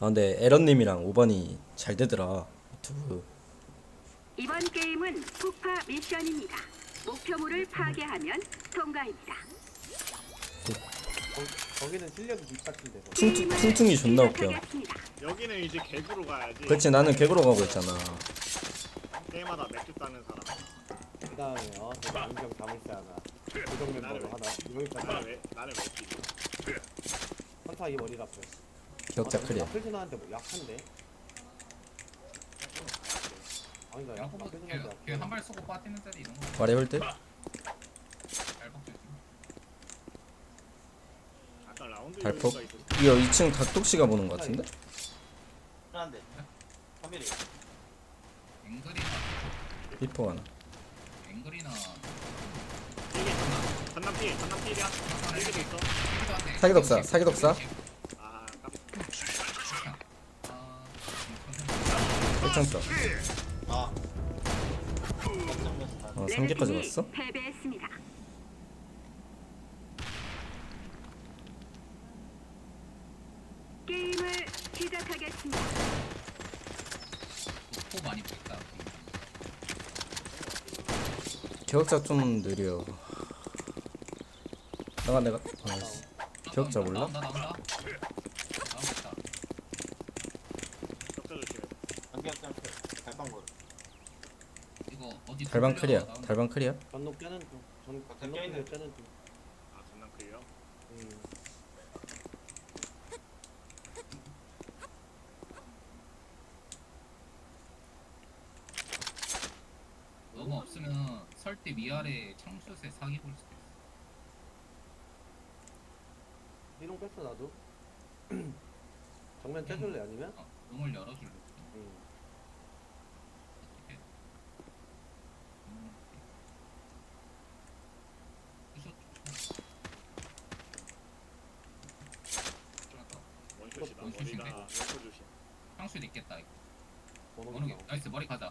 아 근데 에런님이랑 5번이 잘 되더라 유튜브 이번 게임은 폭파 미션입니다. 목표물을 파괴하면 통과입니다. 거, 거기는 실력이 비슷한데 서 퉁퉁, 퉁퉁이 존나 웃겨 시작하겠습니다. 여기는 이제 개구로 가야지. 그렇지 나는 개구로 가고 있잖아 게임마다 맥주 따는 사람. 그 다음에요 제가 안경 자물쇠 하나 고정 멤버로 하나 나는 왜 나는 왜 끼고? 헌타 이 머리 아프 클리어 나쁠진 않은데 뭐 약한데 아니다 약 양포도 나쁠진 않은데 걔한 발 쏘고 빠지는 자리 이런 거 와리 홀드 잘 박혀지. 아까 라운드 발폭 요소가 있었어. 이거 2층 닭독씨가 보는 거 같은데? 한데 3mm 앵글이나 리퍼 하나 앵글이나. 필기도 있어. 앵글도 안 돼. 사기독사, 사기독사. 1층 써아 어, 3개까지 레드팀이 왔어? 패배했습니다. 게임을 시작하겠습니다. 포 많이 보겠다. 기억자 좀 느려 내가 내가 아이씨 기억자 몰라? 나온다 나온다. 적자 조심해. 안경 발방구 이거 어디 달방 클리어. 달방 클리어 전녹 째는 중 전, 전녹 껴있네. 째는 중 아 전남 클리어. 음. 너무 없으면 설대 위아래 창슛에 사기 볼 수도 있어. 삐롱 뺐어 나도 정면 째줄래 아니면? 어, 롱을 열어줄래. 음. 어떻게? 음. 부셔. 들어갔다. 왼쪽 조심. 향수도 있겠다. 이거. 어느 게. 나이스 머리 가자.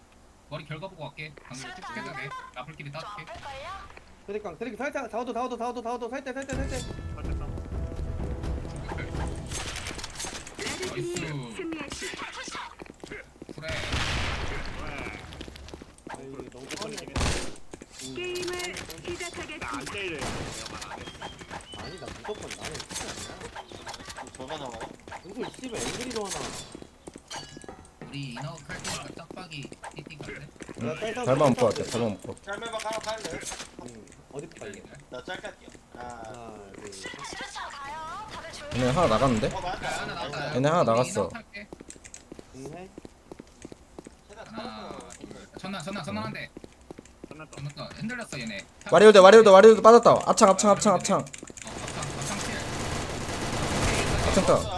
머리 결과 보고 갈게. 방금 쭉쭉 해도 돼. 앞을길이 따줄게. 쓰리깡 쓰리깡 살짝 사오도 사오도 사오도 사오도 살때 살때 살때 살짝 레드팀이 나이스. 승리했습니다. 그래. 왜? 아이 너무. 음. 게임을 시작하겠습니다. 안. 아니 나 무조건 나는 진짜 아니야 저가 나와요? 누구 이 씨발 앵그리도 하나 우리 할 테니까 짝박이 띠띠 갈래? 달방 먹고 갈게 달방 먹고 갈게 짤매박 하나 갈래? 응 어디 빨리 나아 하나 둘셋 얘네 하나 나갔는데? 어 맞다 하나 나왔다. 얘네 하나 나갔어. 해 하나, 둘. 전난 전난 전난 한 대. 전났다. 흔들렸어 얘네. 와리 홀드 와리 홀드 와리 홀드 빠졌다 앞창 앞창 앞창 앞창 어, 앞창 앞창 킬. 앞창 따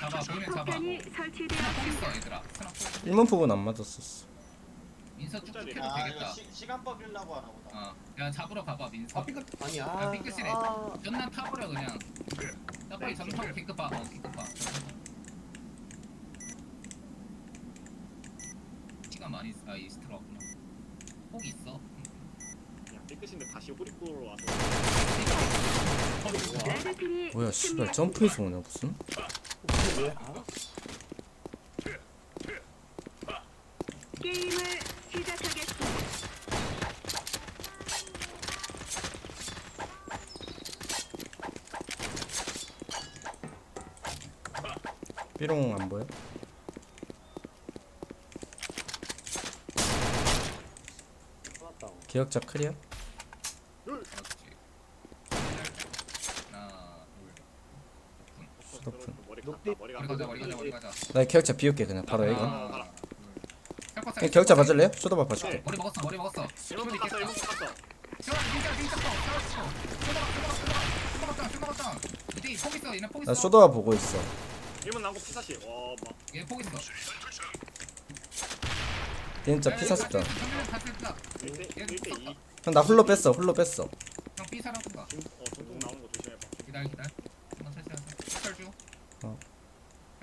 잡아 보이면 잡아. 폭탄이 설치되었습니다. 있어 얘들아. 스나 포. 1문 폭은 안 맞았었어 민서 쭉쭉 해도 아 이거 되겠다. 시, 시간 뻑이려고 하나 보다 어, 야 잡으러 가봐 민서. 아 삐끗 아니야 야, 삐끗이래. 아, 전난 타버려 그냥. 짝박이 전타고 킥급 봐. 어, 킥급 봐. 시간 많이 있- 아 이스 들어왔구나. 폭 있어. 삐끗인데 다시 호리꼬로 와서. 레드 팀이 뭐야 씨발. 점프해서 오냐 무슨? 게임을 시작하겠습니다. 삐롱 안 보여? 기억자 클리어? 수도푼 머리 녹디- 갔다. 머리 머리 갔다. 가자, 머리 가자, 머리 가자. 나 기억자 비울게 그냥 바로 둘. 헬퍼 그냥 기억자 봐줄래요? 쇼도바 봐줄게 네. 머리 먹었어, 머리 먹었어. 일본 쇼도 갔어. 일본 갔어. 쇼도 진짜 진짜 커. 쇼도 커. 쇼도 쇼도 쇼도 쇼도 쇼도 쇼도 쇼도. 이제 폭 있어, 얘네 폭 있어. 나 쇼도바 보고 있어 일본 남고 피사시. 와 막. 얘폭 있어. 진짜 일대 이. 형나 홀로 뺐어 홀로 뺐어 형 B 사라든가. 어 중통 나오는 거 조심해봐. 기다려 기다려. 한번 설치하자. 설주 어.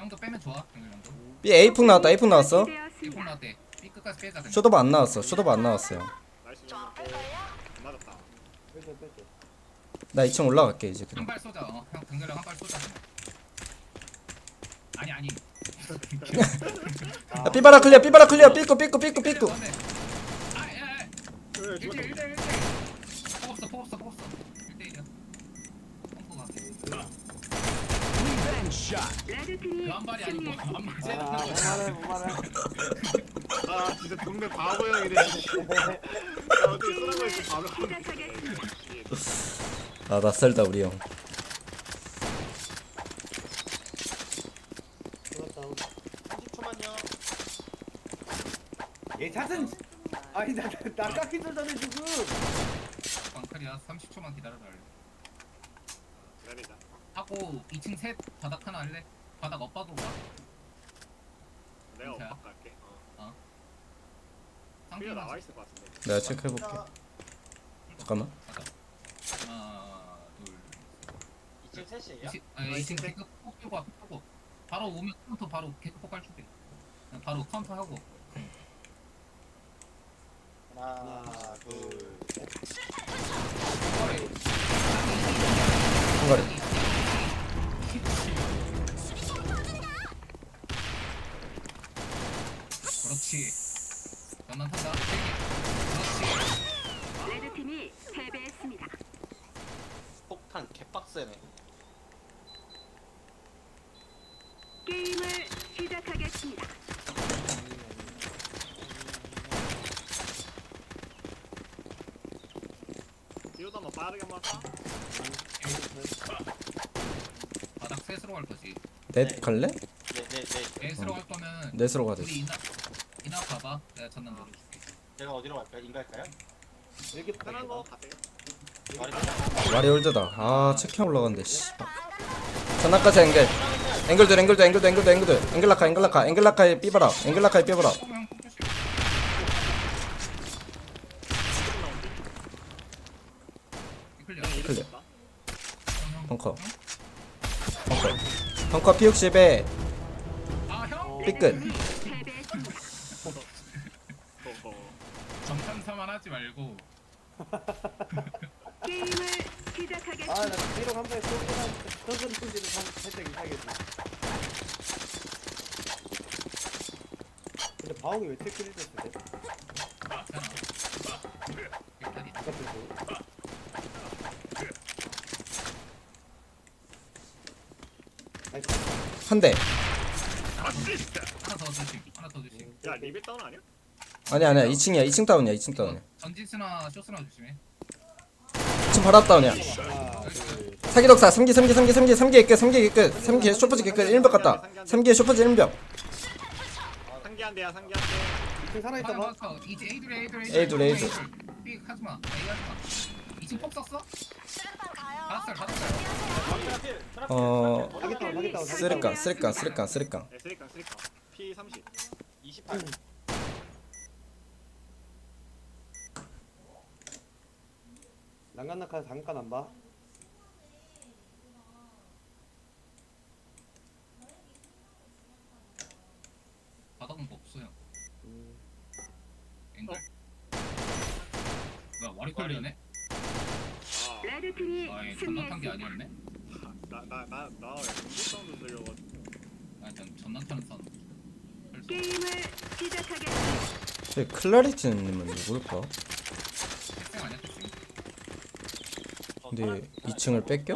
형도 빼면 좋아. 형도. B A풍 나왔다 A풍 나왔어 설치되었습니다. 나왔대. B 끝까지 빼자. 그냥. 쇼도바 안 나왔어 쇼도바 안 나왔어요 맞았다. 나 2층 올라갈게 이제 한 그냥 발 쏘자. 어, 형 등결랑 한발 쏘자. 아니 아니. 야 삐바라 클리어 삐바라 클리어 삐꾸 삐꾸 삐꾸 삐꾸 안 돼. 아, 야, 야. 왜 1대1 죽었어 1대1 1대1. 포 없어 포 없어 포 없어. 1대 1이야. 펑크 갈게. 발이 아니고 한 발. 아아 진짜 동네 바보 형이네 아, 어떻게 쓰라고 했어 바로 시작하겠습니다. 아 낯설다 우리 형. 들었다 30초만요. 얘 샷은 아니 나나 깎기 전에 지금. 방칼이야. 30초만 기다려라. 기다리자 하고 2층 셋 바닥 하나 할래? 바닥 엇박으로 가. 내가 진짜야? 엇박 갈게 어. 상대 필요 나와 있을 것 같은데 내가 체크해볼게 잠깐만 하나 둘. 2층 셋이에요? 이층 아 2층 개급 폭 빼고 앞에 빼고 바로 오면 카운터 바로 개급 준비. 그냥 바로 카운터 하고. 하나, 둘, 셋. 한가리 그렇지. 전난 탄다. 그렇지. 레드팀이 패배했습니다. 폭탄 개빡세네. 게임을 시작하겠습니다. 뛰어도 한번 빠르게 할까? 바닥 셋으로 갈 거지. 넷 갈래? 네, 네, 네. 넷으로 갈 거면 넷으로 가자 우리 이나 이나 봐봐. 내가 전난 넣어줄게. 제가 어디로 갈까요? 인갈까요? 이렇게 편한 거 가세요. 와리 홀드다 아 체크 올라간대 씨 전화까지 앵글 앵글들 앵글들 앵글들 앵글들 앵글들 앵글라카 앵글라카 앵글라카에 삐바라 앵글라카에 삐바라. 클리어. 벙커 벙커 벙커 P60에 아 형. 삐끗 레드팀이 패배했습니다. 어허 정탐사만 하지 말고. 게임을 시작하겠습니다. 비록 한 번에 한데 선선 투지는 살짝 이상해지 근데 바홍이 왜? 맞잖아. 일단이 아까 그 아니 한 대 하나 더 조심. 하나 더 조심. 야 리빌 다운 아니야? 아니 아니야. 2층이야. 2층 다운이야. 2층 다운이야. 전진스나 쇼스나 조심해. 2층 바로 앞 다운이야. 사기덕사. 3기 3기 3기 3기. 3기 끝 3기 끝. 3기 쇼퍼즈 끝. 1벽 갔다. 3기에 쇼퍼즈 1벽. 상기한대야 상기한대. 2층 살아있다 봐더 이제 에이돌 에이돌 에이돌, 에이돌. 삐 하지마. 에이 하지마. 이층 폭 썼어? 다섯 살 다섯 살. 어 트라필. 사기다운 사기다운 쓰리깡 쓰리깡 쓰리깡 쓰리깡. 네 쓰리깡 쓰리깡. P30 28. 난간낙하 잠깐 안 봐? 바닥은 뭐 없어요. 음. 앵글. 뭐야 와리 걸리네? 아 레드 팀이 아 예 전난탄 게 승리했습니다. 아니었네? 나나나나 공부 사운드 들려가지고 아니 전 전난탄 사운드. 그래서 게임을 시작하겠습니다. 클라리티님은 누굴까? 태생 아니야 태생? 저 근데 트라필, 2층을 뺏겨?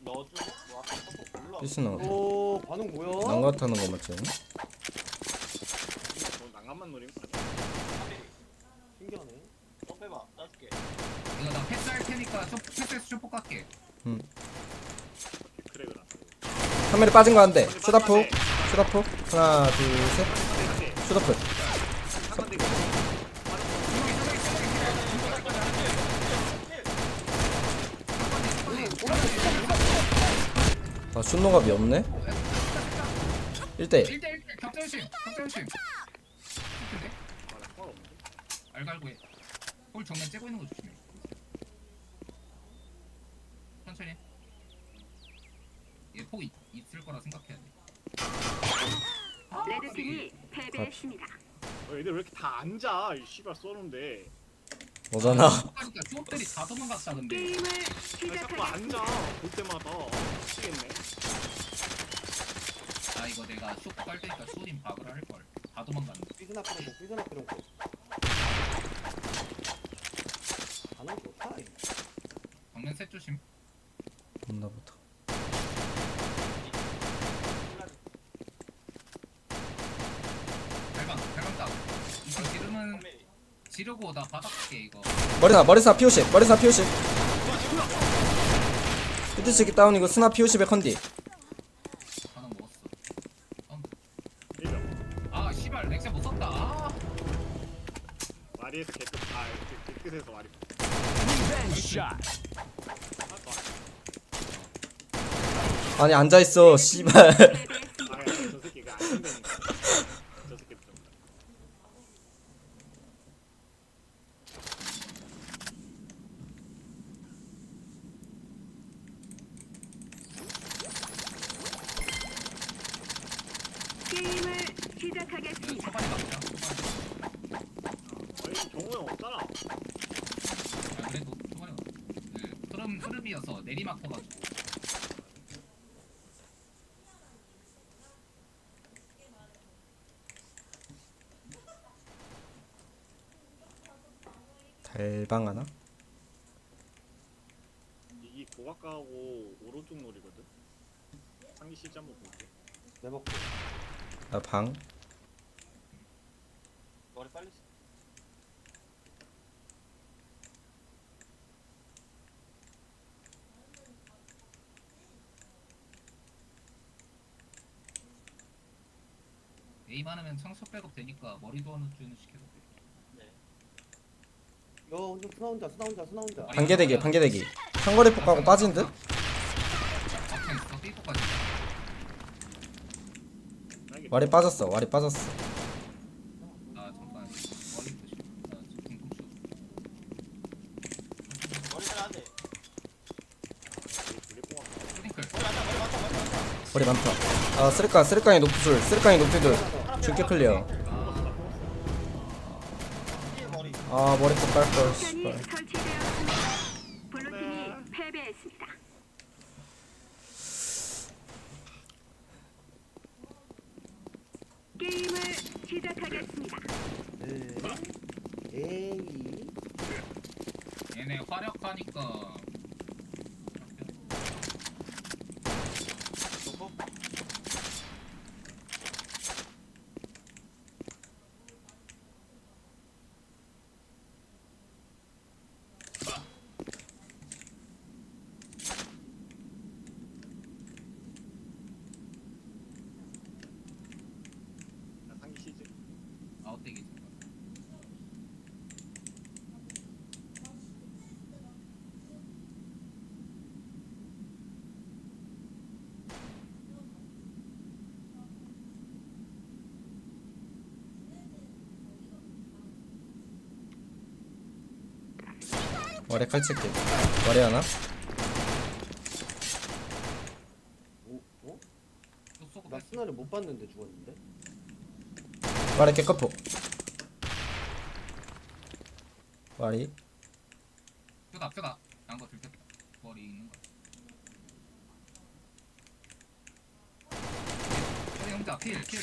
뭐 올라. 피스나 오 반응 뭐야? 난가 타는 거 맞지? 너 난간만 아니야? 신기하네 또 빼봐. 따줄게. 이거 나 패스할 테니까 쇼, 패스해서 쇼폭 갈게. 크랙을 안한 마리 빠진 거 한대 쇼다포 쇼다포 하나 둘셋 쇼다포 한번더 이거 아 슛노갑이 없네 1대 1대 1대 격전심 격전심. 근데 아나 펄 없는데? 알갈고 해. 홀 정면 째고 있는 거 조심해. 천천히. 얘폭 있을 거라 생각해야 돼. 레드팀이 패배했습니다. 어, 얘들 왜 이렇게 다 앉아 이 씨발 쏘는데 오잖아 그러니까 쇼들이 다 도망갔다 근데. 게임을 아, 자꾸 시작하겠습니다. 앉아 볼 때마다 미치겠네 아 이거 내가 쇼깔 때니까 쇼님 박을 할 걸. 다 피롱고 삐스나 피롱고 가는 거 좋다 이거. 정면 셋 조심. 없나보다 발방 발방 딱. 이거 지르면 선배 지르고 나 바닥게 이거. 머리사 머리사 피오십 머리사 피오십 히트치기 다운이고 스나 피오십에 컨디 하나 먹었어. 1점 아 씨발 렉션 못 썼다. 아. 마리에서 개끝 아 개- 개끝에서 마리 아니 앉아있어 씨발 패배했습니다. 아저 새끼가 안 된다니까 저 새끼 좀 게임을 이거 시작하겠습니다. 초반에 막자. 아니 경우 형 없잖아 아, 그래도 초반에 막. 그 흐름 흐름이어서 내리막 터가지고. 달방 하나? 이게 고각가하고 오른쪽 놀이거든 상기 시즈 한번 볼게 내 먹고 나방 머리 빨리 써. A 많으면 창소 백업 되니까 머리도 어느 주는 시켜도 돼. 야 혼자 스나 혼자 스나 혼자 스나 혼자 반개대기 반개대기 상거리 폭하고 빠진 듯? 앞에 있어 삐뽀까지. 나에게 와리 빠졌어 와리 빠졌어 아 잠깐 머리 조심. 나 지금 궁금 쳐. 머리 잘안 돼. 둘이 뽑아 스링클. 머리 맞다 머리 맞다 머리 맞다. 머리 많다 아 쓰리깡 쓰리깡이 높이줄 쓰리깡이 높이들 중계 클리어 아 머리 꼭 깔걸 폭탄이 씨발 설치되었습니다. 블루팀이 패배했습니다. 게임을 시작하겠습니다. 네 에이 얘네 화력하니까. 좋고. 나 상기 시즈 아웃되기. 머리 칼치기 머리 하나? 오, 어? 나. 스나를 못 봤는데 죽었는데 머리 깨커포 와리 뼈다 뼈다. 양거 들켰다. 머리 있는 거. 머리 혼자 필 필.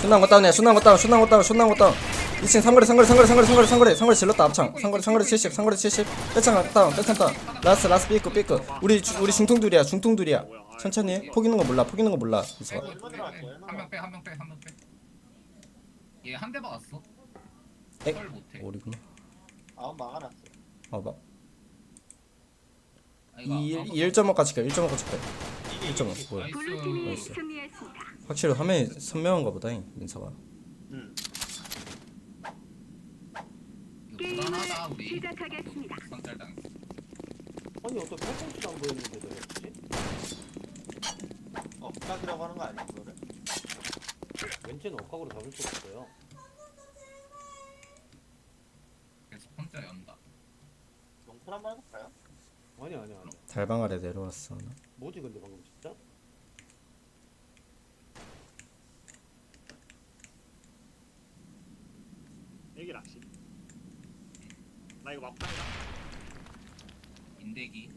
순난 거 다운이야 순난 거 다운 순난 거 다운 순난 거 다운 2층 상거리 상거리 상거리 상거리 상거리 상거리 상거리 질렀다 앞창 상거리 상거리 70 상거리 70 빼창 다운 빼창 다운 라스 라스 삐끄 삐끄 우리 주- 우리 중통 둘이야 중통 둘이야 천천히 해. 폭 있는 거 몰라 폭 있는 거 몰라 이수가 한명 빼, 한명 빼, 한명 빼. 얘한 대 박았어. 에? 설 못해. 오리구나 아웃 막아놨어. 어봐 아, 이거 2 아무것도 1.5까지 가 1.5까지 가 이게 1.5 뭐야 나이스. 확실히 화면이 선명한가 보다 잉, 민서가 응. 이거 게임을 불안하다 우리. 시작하겠습니다. 아니 어떻게 팔꿈치도 안 보였는데 저랬지? 어, 부탁이라고 하는 거 아니야 그거를? 왼쪽은 억각으로 잡을 수가 없어요 계속 혼자 연다. 용풀 한번 해볼까요? 아니 아니 아니 달방 아래 내려왔어 나. 뭐지 근데 방금 진짜? 애기 낚시 나 이거 막판이다. 인대기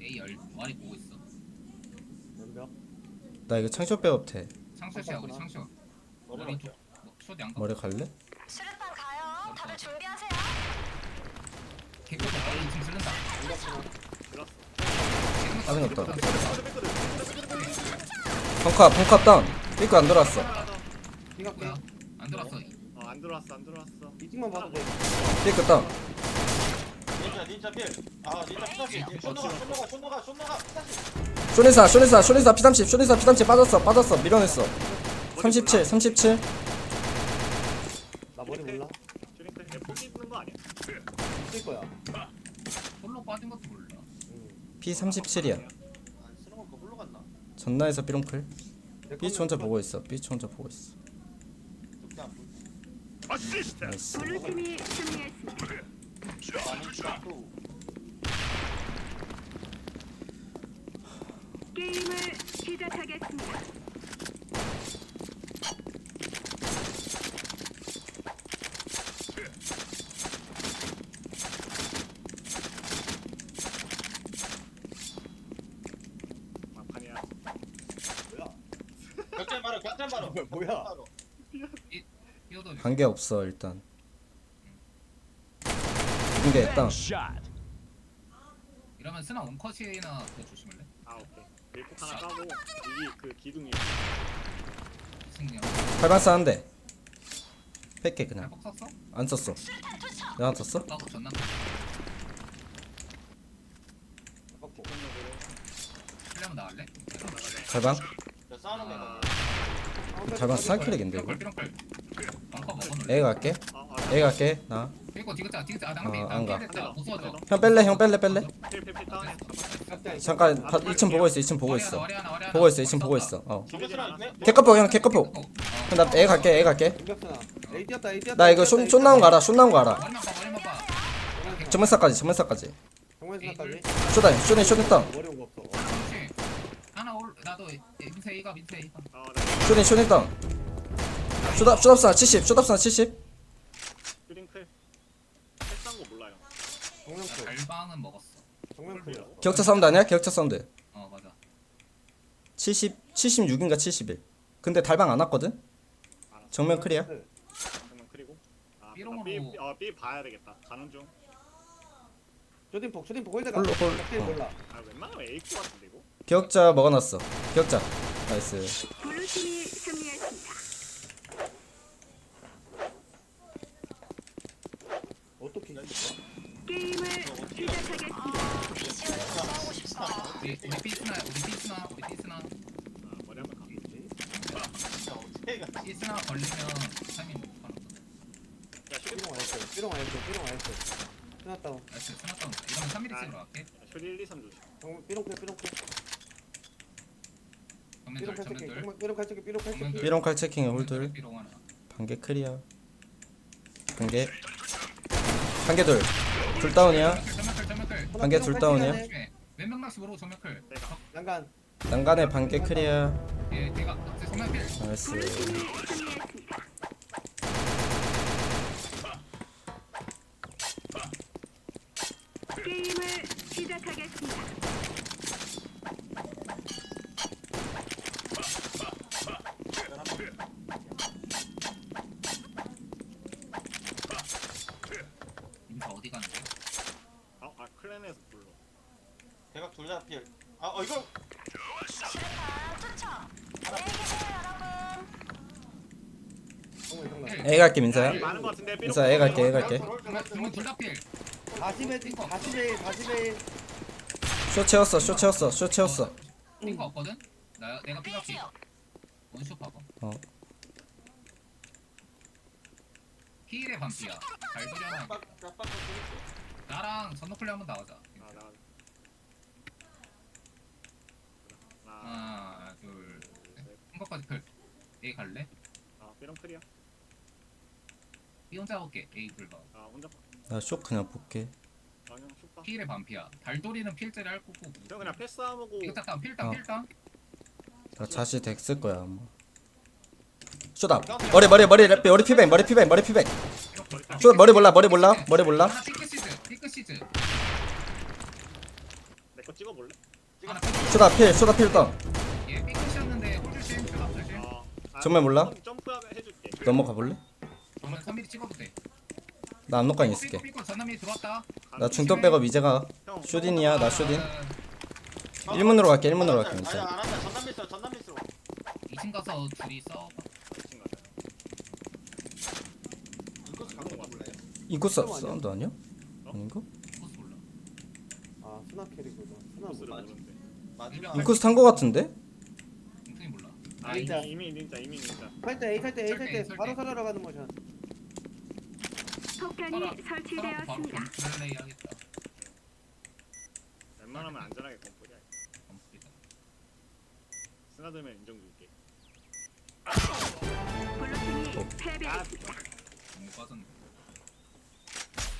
A 열 와리 보고 있어 연병. 나 이거 창쇼 백업 돼 창쇼시야 우리 창쇼 머리 머리? 숏 양각 머리 갈래? 수류탄 가요. 다들 준비하세요. 개코 머리 지금 지른다 들었어. 아는 없다 삐끗 펑카 펑카 다운 삐꾸 안 들어왔어 피가 뭐야 삐. 안 들어왔어 어 안 들어왔어 안 들어왔어. 이팅만 봐도 돼. 삐꾸 다운 닌자 닌자 필. 아 닌자 피사시. 쇼노가 쇼노가 쇼노가 쇼노가 피사시. 쇼니사 쇼니사 쇼니사 P30 쇼니사 P30 빠졌어 빠졌어 밀어냈어 37 37 나 머리 몰라. 슈링크 얘 포기 있는 거 아니야? 뛸 거야. 홀로 빠진 것도 몰라 응. P37이야 안 쓰는 거그 홀로 갔나? 전나에서 삐롱클 내 삐치 혼자 보고 있어 삐치 혼자 보고 있어. 나이스 블루팀이 승리했습니다. 게임을 시작하겠습니다. 막판이야. 뭐야? 격전 바로 격전 바로. 뭐야? 바로. 어도 관계 없어 일단 이게 일단 이러면 스나 원컷이나 그거 조심할래? 아 오케이. 밀폭 하나 까고 이기 그 기둥이. 승리야 발반 싸는데 뺄게 그냥 잘복 썼어? 안 썼어 내가 썼어? 까고 전남 빡고. 플레이하면 나갈래? 발방? 저 싸우는 거아 봐. 발방 스타킬이겠는데 이거 A 갈게 아 아. A 갈게 나 이거 디귿자 디귿자 아 낭비 어, 안 가. 형 뺄래 형 뺄래 뺄래. 잠깐 다 2층 보고 있어 2층 보고 있어. 보고 있어 2층 보고 있어 어? 개커포 형 개커포 어, 형나 A 갈게 A 갈게. 나 이거 쇼, 쇼 나온 거 알아 쇼 나온 거 알아 머리만 봐 머리만 봐 전문사까지 전문사까지 정면수나까지. 쇼다 쇼네 쇼네 다운 머리 온거 없어. 그렇지 하나 올 나도 민세 A가 민세 A가 아 네. 쇼네 쇼네 다운 쇼답 쇼답스나 70 쇼답스나 70 슈링크. 패스한 거 몰라요. 정면클. 달방은 먹었어 정면클이야. 기억자 사운드 아니야? 기억자 사운드 어 맞아 70 76인가 71 근데 달방 안 왔거든? 알았어. 정면 클리어 그러면 그리고. 아 삐롱으로. B 어B 봐야 되겠다. 가는 중. 쇼딩폭 쇼딩폭 홀드가. 홀로, 홀. 홀 어. 몰라. 아 웬만하면 A 코 같은데 이거. 기억자 먹어놨어 기억자 나이스 블루팀이 승리했습니다. 어떻게 이겼어? 게임을 시작하겠습니다. 비시오에서 싸우고 싶어. 우리 우리 삐스나 우리 삐스나 우리 삐스나 아 머리 한번 가. 진짜 어떻게 가? 삐스나 걸리면 타이밍 못 가는 거야 야 슈링크. 삐롱 와이스. 삐롱 와이스. 삐롱 와이스. 끝났다고. 나이스 스나 다운 이러면 3mm로 갈게. 슈리 1, 2, 3 조심. 정면 삐롱클 삐롱클. 정면 삐롱 절칼 체킹. 정면 절. 정면 삐롱 칼 체킹. 삐롱 칼 체킹. 삐롱 칼 체킹에 홀들 삐롱 하나. 반개 클리어. 반개. 반개 둘둘 다운이야. 정면 클 정면클 반개 둘 다운이야. 왼명 낚시 모르고 정면 클? 내가. 난간. 난간에 반개 클리어. 예 걔가 정면 클. 나이스 블루팀이 승리했습니다. 게임을 시작하겠습니다. 인사 어디 가는데 아, 아 클랜에서 불러. 대각 둘다 필. 아 어, 이거 수류탄 투척. 안녕히 계세요, 여러분. 정면. A 갈게 민서야 많은 거 같은데 삐롱. 민서야 A 갈게 A 갈게 정면 둘다 필 40에 40에 40에 쇼 채웠어 쇼 채웠어 쇼 채웠어 링크 없거든 나 내가 빼지요. 원쇼 봐봐 어 피일의 반피야 발소리 하나 나랑 전노클리 한번 나가자 아 나. 아, 하나 둘셋한 것까지 클 A 갈래? 아 삐롱 클이야. B 혼자 볼게 A 불봐 아 혼자. 나 쇼 그냥 볼게 아 그냥 슛 봐. 피일의 반피야 발돌이는 필제를 할 거고 형 그냥 패스하고. 이거 딱딱 필당 어. 필당 나 자시 덱쓸 거야 아마 쇼다 머리 머리 머리 랩 머리 피백 머리 피백 머리 피백 쇼 머리 몰라 머리 몰라 머리 몰라 하나 핑크 시즈 핑크 시즈 내거 찍어볼래? 하나 핑크 쇼다 필 쇼다 필 다운 얘 핑크 시였는데 홀조심 저 앞조심 어. 아, 정말 몰라? 점- 점프하면 해줄게. 넘어가 볼래? 정말 3mm 찍어도 돼 나 압록강 있을게 삐꾸 삐꾸 전남이 들어왔다 나 중턱 백업 이제 가 형, 쇼딘이야 나 쇼딘 아, 1문으로 갈게 1문으로 갈게 아니 전남 전남 미스로 2층 가서 둘이 싸워 인코스 가는 거 몰라요? 인코스 사운드 아니야? 아닌가? 몰라 아 스나 캐리구나 스나 코스를 몰라 모르는데. 마지막 인코스 탄거 같은데? 아 진짜. 이미 이미 진짜 이미 진짜. 살때 A 살때 A 설대. 바로 살아러 가는 모션 폭탄이 바로 설치되었습니다. 플레이 하겠다 웬만하면 안전하게 건프리야. 컴플리트 스나들면 인정 줄게. 블루팀이 패배했습니다. 너무 빠졌네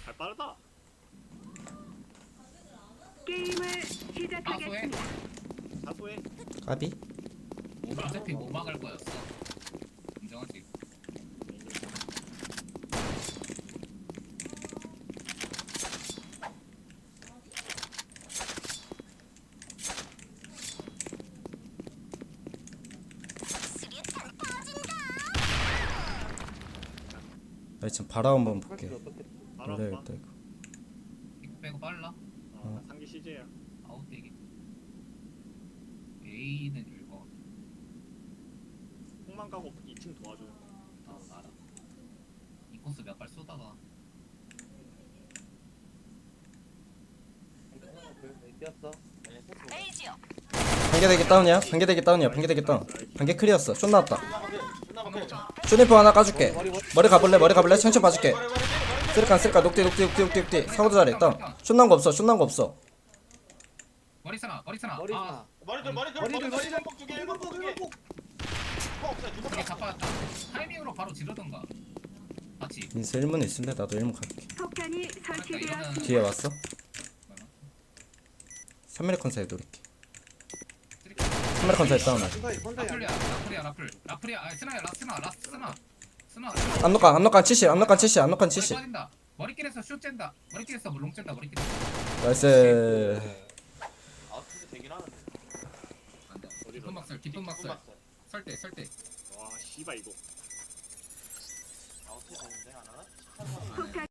아 빠르다. 게임을 시작하겠습니다. 사소해. 까비? 뭐 어차피 못 막을 거였어. 인정하지 나 지금 바라 한번 볼게. 어떻게 바로 아빠. 이거. 픽 빼고 빨라? 어, 나 상기 CJ야. 아웃되기 A는 읽어 폭만 까고 2층 도와주는 거. 아 알아 이 코스 몇 발 쏘다가 A 뛰었어 에이지요. 반개대기 다운이야? 반개대기 다운이야. 반개대기 다운. 반개 클리어였어. 쇼 나왔다. 쇼니퍼 하나 까줄게. 머리 가볼래? 머리 가볼래? 천천히 봐줄게. 쓸까 안 쓸까 녹디 녹디 녹디 녹디 녹디 사고도 잘해 다운. 쇼난 거 없어. 쇼난 거 없어. 머리 쓰나 머리 쓰나. 머리 아 스나. 머리들 머리들 머리들, 머리들 두개 두개 두개 자빠졌다. 타이밍으로 바로 지르던가 같이 민수 1문 있을래? 나도 1문 갈게. 폭탄이 설치되었습니다. 뒤에 왔어? 3mm 컨사에 노릴게 3mm 컨사에 다운해 선사이 선사이 라플이야 라플이야 라플. 라플이야 아 스나야 라 스나 라 스나 스나 압록강 압록강 70 압록강 70 압록강 머리 70 빠진다. 머리길에서 슛 쨘다. 머리길에서 롱 쨘다 머리길에서. 나이스. 아웃풋이 되긴 하는데. 안돼. 깊은 막설 깊은 막설 설대 설대 와 씨발 이거. 아웃풋이 되는데 하나